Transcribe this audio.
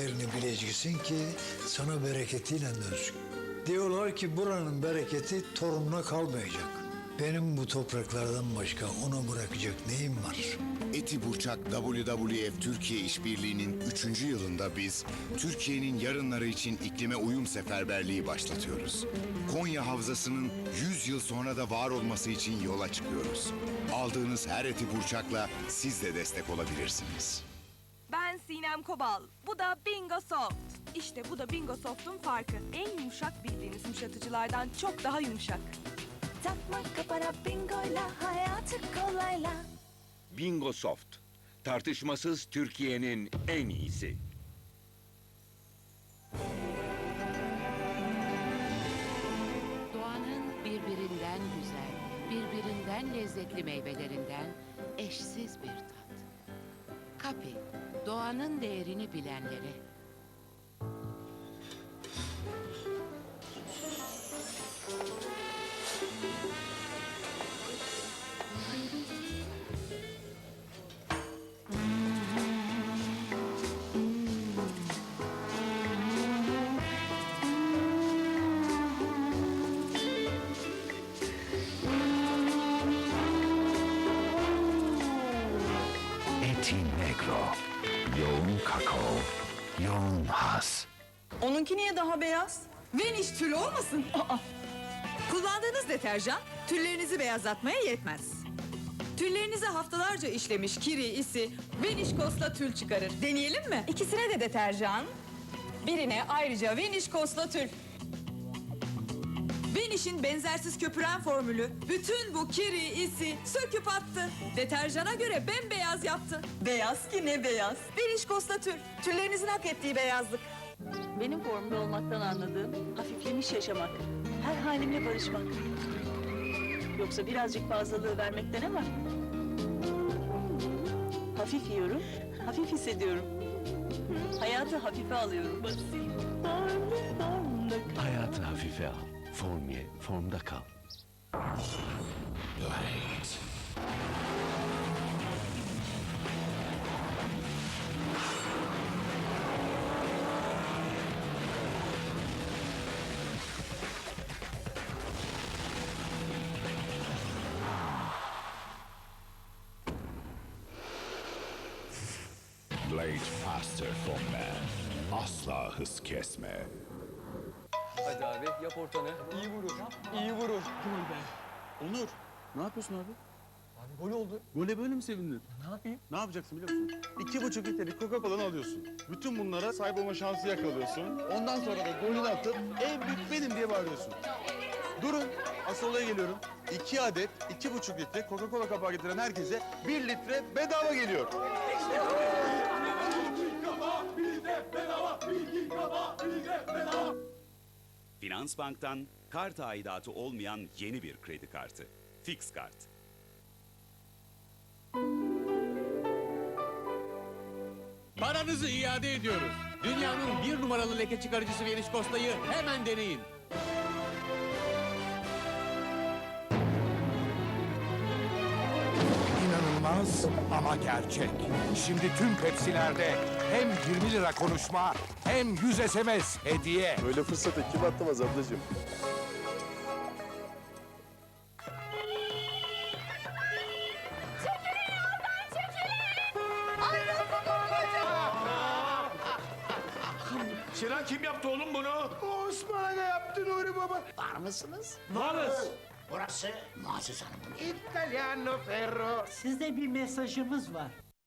Yerini bileceksin ki sana bereketiyle dönsün. Diyorlar ki buranın bereketi torununa kalmayacak. Benim bu topraklardan başka ona bırakacak neyim var? Eti Burçak WWF Türkiye İşbirliği'nin 3. yılında biz Türkiye'nin yarınları için iklime uyum seferberliği başlatıyoruz. Konya Havzası'nın 100 yıl sonra da var olması için yola çıkıyoruz. Aldığınız her Eti Burçak'la siz de destek olabilirsiniz. Sinem Kobal. Bu da Bingo Soft. İşte bu da Bingo Soft'un farkı. En yumuşak bildiğiniz yumuşatıcılardan çok daha yumuşak. Takma kafana bingoyla hayatı kolayla. Bingo Soft. Tartışmasız Türkiye'nin en iyisi. Doğanın birbirinden güzel, birbirinden lezzetli meyvelerinden eşsiz bir tat. Kapi, doğanın değerini bilenlere. Eti Negro. Yoğun kakao, yoğun has. Onunki niye daha beyaz? Veniş tül olmasın? Aa! Kullandığınız deterjan tüllerinizi beyazlatmaya yetmez. Tüllerinizi haftalarca işlemiş kiri, isi, Venişkos'la tül çıkarır. Deneyelim mi? İkisine de deterjan. Birine ayrıca Venişkos'la tül. Veniş'in benzersiz köpüren formülü bütün bu kiri, isi söküp attı. Deterjana göre bembeyaz yaptı. Beyaz ki ne beyaz. Venişkos'la tül. Tüllerinizin hak ettiği beyazlık. Benim formda olmaktan anladığım hafiflemiş yaşamak. Her halimle barışmak. Yoksa birazcık fazlalığı vermekte ne var? Hafif yiyorum, hafif hissediyorum. Hayatı hafife alıyorum. Hayatı hafife al. Form Formye, formda kal. Blade. Blade faster for man, Asla hız kesme. Hadi abi yap ortanı. İyi vurur. İyi vurur. Gol be. Onur, ne yapıyorsun abi? Abi gol oldu. Gole böyle mi sevindin? Ne yapayım? Ne yapacaksın biliyor musun? İki buçuk litrelik Coca-Cola'nı alıyorsun. Bütün bunlara sahip olma şansı yakalıyorsun. Ondan sonra da golünü atıp en büyük benim diye bağırıyorsun. Durun, asıl olaya geliyorum. İki adet iki buçuk litre Coca-Cola kapağı getiren herkese bir litre bedava geliyor. Finansbank'tan kart aidatı olmayan yeni bir kredi kartı. Fix Kart. Paranızı iade ediyoruz. Dünyanın bir numaralı leke çıkarıcısı Veniş Kosta'yı hemen deneyin. İnanılmaz ama gerçek. Şimdi tüm Pepsi'lerde hem 20 lira konuşma hem 100 SMS hediye. Böyle fırsatı kim atlamaz ablacığım? Sinan kim yaptı oğlum bunu? Osman'a yaptı Nuri Baba. Var mısınız? Varız. Burası Muazzez Hanım'ın İtalyano Ferro. Sizde bir mesajımız var.